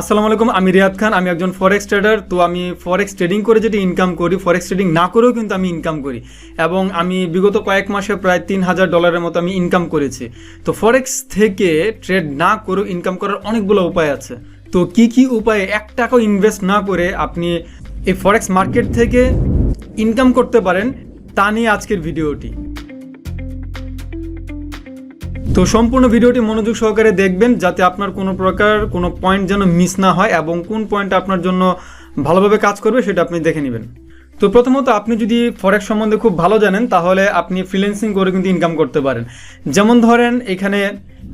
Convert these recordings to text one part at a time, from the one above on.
আসসালামু আলাইকুম, আমি রিয়াদ খান, আমি একজন ফরেক্স ট্রেডার তো আমি ফরেক্স ট্রেডিং করে যেটি ইনকাম করি ফরেক্স ট্রেডিং না করেও কিন্তু আমি ইনকাম করি। এবং আমি বিগত কয়েক মাসে প্রায় তিন হাজার ডলারের মতো আমি ইনকাম করেছি। তো ফরেক্স থেকে ট্রেড না করেও ইনকাম করার অনেকগুলো উপায় আছে। তো কি কি উপায়ে এক টাকাও ইনভেস্ট না করে আপনি এই ফরেক্স মার্কেট থেকে ইনকাম করতে পারেন, তা নিয়ে আজকের ভিডিওটি। তো সম্পূর্ণ ভিডিওটি মনোযোগ সহকারে দেখবেন যাতে আপনার কোনো প্রকার কোনো পয়েন্ট যেন মিস না হয় এবং কোন পয়েন্ট আপনার জন্য ভালোভাবে কাজ করবে সেটা আপনি দেখে নেবেন। তো প্রথমত আপনি যদি ফরেক্স সম্বন্ধে খুব ভালো জানেন, তাহলে আপনি ফ্রিল্যান্সিং করে কিন্তু ইনকাম করতে পারেন। যেমন ধরেন এখানে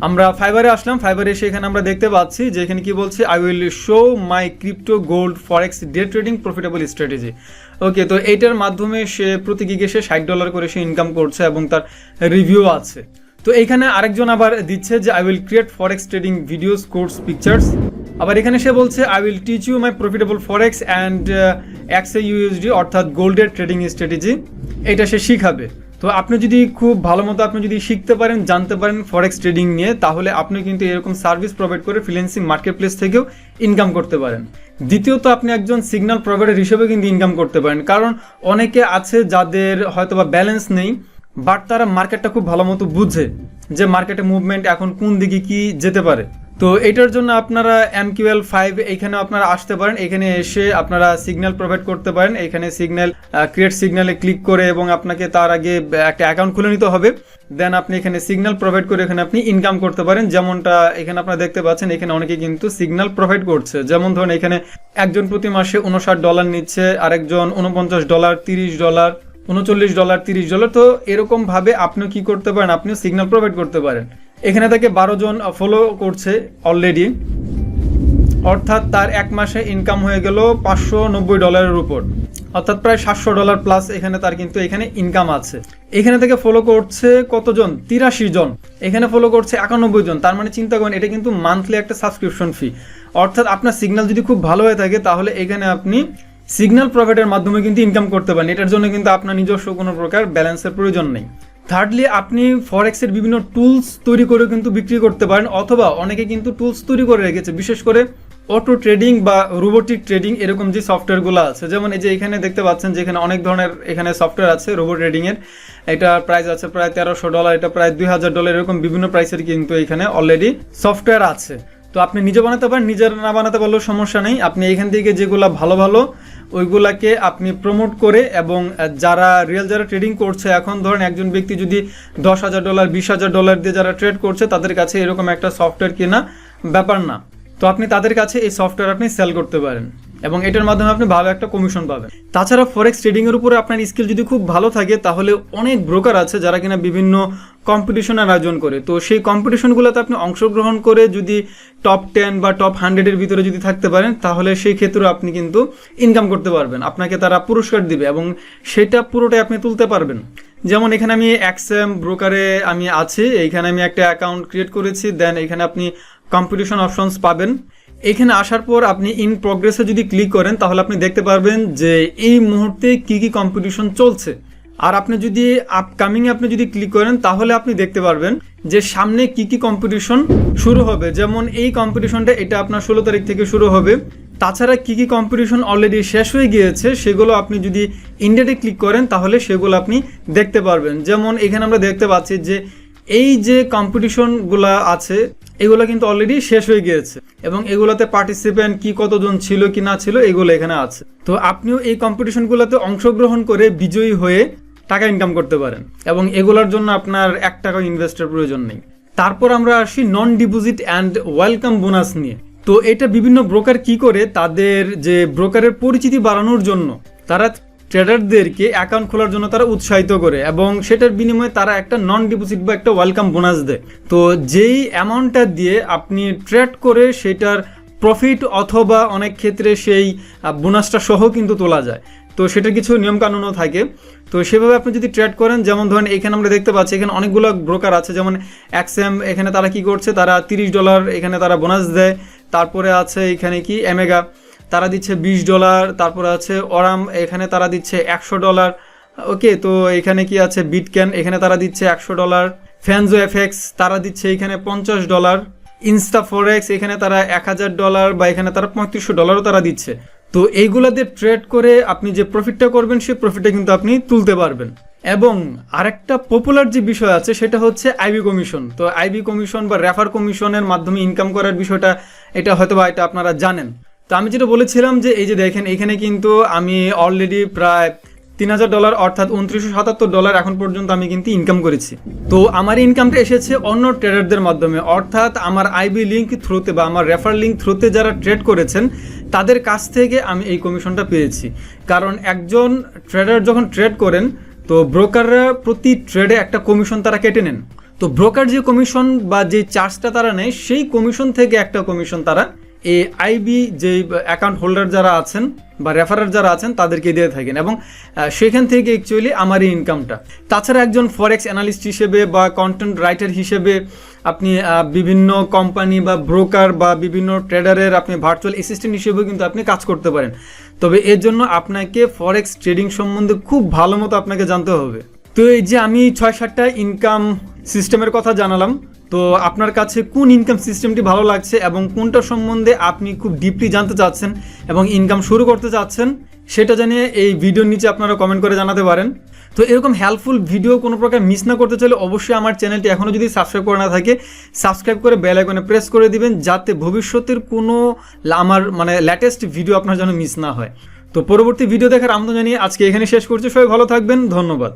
আমরা ফাইবারে আসলাম ফাইবারে এসে এখানে আমরা দেখতে পাচ্ছি যে এখানে কি বলছে I will show my crypto gold forex day trading profitable strategy okay তো এইটার মাধ্যমে সে প্রতি গিগে সে ষাট ডলার করে সে ইনকাম করছে এবং তার রিভিউ আছে। তো এইখানে আরেকজন আবার দিচ্ছে যে I will create forex trading videos course pictures আবার এখানে সে বলছে I will teach you my profitable forex and XA USD অর্থাৎ গোল্ডের ট্রেডিং স্ট্র্যাটেজি এটা সে শিখাবে। তো আপনি যদি খুব ভালো মতো আপনি যদি শিখতে পারেন, জানতে পারেন ফরেক্স ট্রেডিং নিয়ে, তাহলে আপনি কিন্তু এরকম সার্ভিস প্রোভাইড করে ফ্রিল্যান্সিং মার্কেট প্লেস থেকেও ইনকাম করতে পারেন। দ্বিতীয়ত, আপনি একজন সিগন্যাল প্রোভাইডার হিসেবে কিন্তু ইনকাম করতে পারেন। কারণ অনেকে আছে যাদের হয়তো বা ব্যালেন্স নেই বাট তারা মার্কেটটা খুব ভালো মতো বুঝে যে মার্কেটে মুভমেন্ট এখন কোন দিকে কি যেতে পারে। তো এটার জন্য আপনারা এম এমকিউএল ফাইভ এখানে আপনারা আসতে পারেন। এখানে এসে আপনারা সিগন্যাল প্রোভাইড করতে পারেন। এখানে সিগন্যাল ক্রিয়েট সিগন্যালে ক্লিক করে এবং আপনাকে তার আগে একটা অ্যাকাউন্ট খুলে নিতে হবে। দেন আপনি এখানে সিগন্যাল প্রোভাইড করে এখানে আপনি ইনকাম করতে পারেন। যেমনটা এখানে আপনারা দেখতে পাচ্ছেন, এখানে অনেকে কিন্তু সিগন্যাল প্রোভাইড করছে। যেমন ধরুন, এখানে একজন প্রতি মাসে উনষাট ডলার নিচ্ছে, আরেকজন উনপঞ্চাশ ডলার তিরিশ ডলার উনচল্লিশ ডলার, তিরিশ ডলার, তো এরকমভাবে আপনি কি করতে পারেন? আপনি সিগন্যাল প্রোভাইড করতে পারেন। এখানে তাকে বারো জন ফলো করছে অলরেডি অর্থাৎ তার এক মাসে ইনকাম হয়ে গেল পাঁচশো নব্বই ডলারের উপর। অর্থাৎ প্রায় সাতশো ডলার প্লাস এখানে তার কিন্তু এখানে ইনকাম আছে। এখানে থেকে ফলো করছে কতজন? তিরাশি জন। এখানে ফলো করছে একানব্বই জন। তার মানে চিন্তা করেন, এটা কিন্তু মান্থলি একটা সাবস্ক্রিপশন ফি অর্থাৎ আপনার সিগন্যাল যদি খুব ভালো হয়ে থাকে, তাহলে এখানে আপনি সিগন্যাল প্রোভাইডের মাধ্যমে কিন্তু ইনকাম করতে পারেন। এটার জন্য কিন্তু আপনার নিজস্ব কোনো প্রকার ব্যালেন্সের প্রয়োজন নেই। থার্ডলি আপনি ফরেক্সের বিভিন্ন টুলস তৈরি করে কিন্তু বিক্রি করতে পারেন, অথবা অনেকে কিন্তু টুলস তৈরি করে রেখেছে, বিশেষ করে অটো ট্রেডিং বা রোবোটিক ট্রেডিং এরকম যে সফটওয়্যারগুলো আছে। যেমন এই যে এখানে দেখতে পাচ্ছেন যে এখানে অনেক ধরনের এখানে সফটওয়্যার আছে রোবো ট্রেডিংয়ের এটা প্রাইস আছে প্রায় তেরোশো ডলার এটা প্রায় দুই হাজার ডলার এরকম বিভিন্ন প্রাইসের কিন্তু এখানে অলরেডি সফটওয়্যার আছে। তো আপনি নিজে বানাতে পারেন, নিজের না বানাতে পারলেও সমস্যা নেই। আপনি এখান থেকে যেগুলো ভালো ভালো, ওইগুলাকে আপনি প্রমোট করে এবং যারা রিয়েল যারা ট্রেডিং করছে, এখন ধরেন একজন ব্যক্তি যদি দশ হাজার ডলার বিশ হাজার ডলার দিয়ে যারা ট্রেড করছে, তাদের কাছে এরকম একটা সফটওয়্যার কেনা ব্যাপার না। তো আপনি তাদের কাছে এই সফটওয়্যার আপনি সেল করতে পারেন। এবং এটার মাধ্যমে আপনি ভালো একটা কমিশন পাবেন। তাছাড়া ফরেক্স ট্রেডিং এর উপরে আপনার স্কিল যদি খুব ভালো থাকে, তাহলে অনেক ব্রোকার আছে যারা কিনা বিভিন্ন কম্পিটিশনের আয়োজন করে। তো সেই কম্পিটিশনগুলোতে আপনি অংশগ্রহণ করে যদি টপ টেন বা টপ হান্ড্রেডের ভিতরে যদি থাকতে পারেন, তাহলে সেই ক্ষেত্রে আপনি কিন্তু ইনকাম করতে পারবেন। আপনাকে তারা পুরস্কার দিবে এবং সেটা পুরোটাই আপনি তুলতে পারবেন। যেমন এখানে আমি অ্যাক্সএম ব্রোকারে আমি আছি, এইখানে আমি একটা অ্যাকাউন্ট ক্রিয়েট করেছি দেন এখানে আপনি কম্পিটিশন অপশনস পাবেন। এখানে আসার পর আপনি ইন প্রগ্রেসে যদি ক্লিক করেন, তাহলে আপনি দেখতে পারবেন যে এই মুহূর্তে কি কি কম্পিটিশন চলছে। আর আপনি যদি আপকামিং আপনি যদি ক্লিক করেন, তাহলে আপনি দেখতে পারবেন যে সামনে কি কি কম্পিটিশন শুরু হবে। যেমন এই কম্পিটিশনটা এটা আপনার ষোলো তারিখ থেকে শুরু হবে। তাছাড়া কি কি কম্পিটিশন অলরেডি শেষ হয়ে গিয়েছে, সেগুলো আপনি যদি ইন্ডিয়াতে ক্লিক করেন, তাহলে সেগুলো আপনি দেখতে পারবেন। যেমন এখানে আমরা দেখতে পাচ্ছি যে এই যে কম্পিটিশনগুলো আছে এগুলো কিন্তু অলরেডি শেষ হয়ে গিয়েছে। এবং এগুলোতে পার্টিসিপেন্ট কি কতজন ছিল, কি না ছিল, এগুলো এখানে আছে। তো আপনিও এই কম্পিটিশনগুলোতে অংশগ্রহণ করে বিজয়ী হয়ে টাকা ইনকাম করতে পারেন। এবং এগুলোর জন্য আপনার এক টাকা ইনভেস্টের প্রয়োজন নেই। তারপর আমরা আসি non deposit and welcome bonus নিয়ে। তো এটা বিভিন্ন ব্রোকার কি করে, তাদের যে ব্রোকারের পরিচিতি বাড়ানোর জন্য তারা ট্রেডারদেরকে অ্যাকাউন্ট খোলার জন্য তারা উৎসাহিত করে এবং সেটার বিনিময়ে তারা একটা নন ডিপোজিট বা একটা ওয়েলকাম বোনাস দেয়। তো যেই অ্যামাউন্টটা দিয়ে আপনি ট্রেড করে সেটার প্রফিট অথবা অনেক ক্ষেত্রে সেই বোনাসটা সহ কিন্তু তোলা যায়। তো সেটার কিছু নিয়মকানুনও থাকে। তো সেভাবে আপনি যদি ট্রেড করেন, যেমন ধরেন এখানে আমরা দেখতে পাচ্ছি, এখানে অনেকগুলো ব্রোকার আছে, যেমন অ্যাক্সএম এখানে তারা কি করছে? তারা তিরিশ ডলার এখানে তারা বোনাস দেয়। তারপরে আছে এখানে কি? এমেগা তারা দিচ্ছে বিশ ডলার, তারপর আছে অরাম, এখানে তারা দিচ্ছে একশো ডলার। ওকে, তো এখানে কি আছে? বিটক্যান এখানে তারা দিচ্ছে একশো ডলার। ফ্যানজো এফেক্স তারা দিচ্ছে এখানে পঞ্চাশ ডলার। ইনস্টা ফরেক্স এখানে তারা এক হাজার ডলার বা এখানে তারা পঁয়ত্রিশশো ডলারও তারা দিচ্ছে। তো এইগুলা দিয়ে ট্রেড করে আপনি যে প্রফিটটা করবেন, সেই প্রফিটটা কিন্তু আপনি তুলতে পারবেন। এবং আরেকটা পপুলার যে বিষয় আছে, সেটা হচ্ছে আইবি কমিশন তো আইবি কমিশন বা রেফার কমিশনের মাধ্যমে ইনকাম করার বিষয়টা, এটা হয়তো বা এটা আপনারা জানেন। তো আমি যেটা বলেছিলাম যে এই যে দেখেন, এখানে কিন্তু আমি অলরেডি প্রায় তিন হাজার ডলার অর্থাৎ উনত্রিশশো সাতাত্তর ডলার এখন পর্যন্ত আমি কিন্তু ইনকাম করেছি। তো আমার ইনকামটা এসেছে অন্য ট্রেডারদের মাধ্যমে, অর্থাৎ আমার আইবি লিঙ্ক থ্রুতে বা আমার রেফার লিঙ্ক থ্রুতে যারা ট্রেড করেছেন, তাদের কাছ থেকে আমি এই কমিশনটা পেয়েছি। কারণ একজন ট্রেডার যখন ট্রেড করেন, তো ব্রোকাররা প্রতি ট্রেডে একটা কমিশন তারা কেটে নেন। তো ব্রোকার যে কমিশন বা যে চার্জটা তারা নেয়, সেই কমিশন থেকে একটা কমিশন তারা এই আইবি যে অ্যাকাউন্ট হোল্ডার যারা আছেন বা রেফারার যারা আছেন, তাদেরকে দিয়ে থাকেন এবং সেখান থেকে অ্যাকচুয়ালি আমার এই ইনকামটা তাছাড়া একজন ফরেক্স অ্যানালিস্ট হিসেবে বা কন্টেন্ট রাইটার হিসেবে আপনি বিভিন্ন কোম্পানি বা ব্রোকার বা বিভিন্ন ট্রেডারের আপনি ভার্চুয়াল অ্যাসিস্ট্যান্ট হিসেবেও কিন্তু আপনি কাজ করতে পারেন। তবে এর জন্য আপনাকে ফরেক্স ট্রেডিং সম্বন্ধে খুব ভালো মতো আপনাকে জানতে হবে। তো এই যে আমি ছয় সাতটা ইনকাম সিস্টেমের কথা জানালাম তো আপনার কাছে কোন ইনকাম সিস্টেমটি ভালো লাগছে এবং কোনটা সম্বন্ধে আপনি খুব ডিপলি জানতে চাচ্ছেন এবং ইনকাম শুরু করতে চাচ্ছেন, সেটা জানিয়ে এই ভিডিওর নিচে আপনারা কমেন্ট করে জানাতে পারেন। তো এরকম হেল্পফুল ভিডিও কোনো প্রকার মিস না করতে চাইলে অবশ্যই আমার চ্যানেলটি এখনও যদি সাবস্ক্রাইব করে না থাকে সাবস্ক্রাইব করে বেল আইকনে প্রেস করে দিবেন যাতে ভবিষ্যতের কোনো আমার মানে লেটেস্ট ভিডিও আপনার যেন মিস না হয়। তো পরবর্তী ভিডিও দেখার আমন্ত্রণ জানিয়ে আজকে এখানে শেষ করছি। সবাই ভালো থাকবেন। ধন্যবাদ।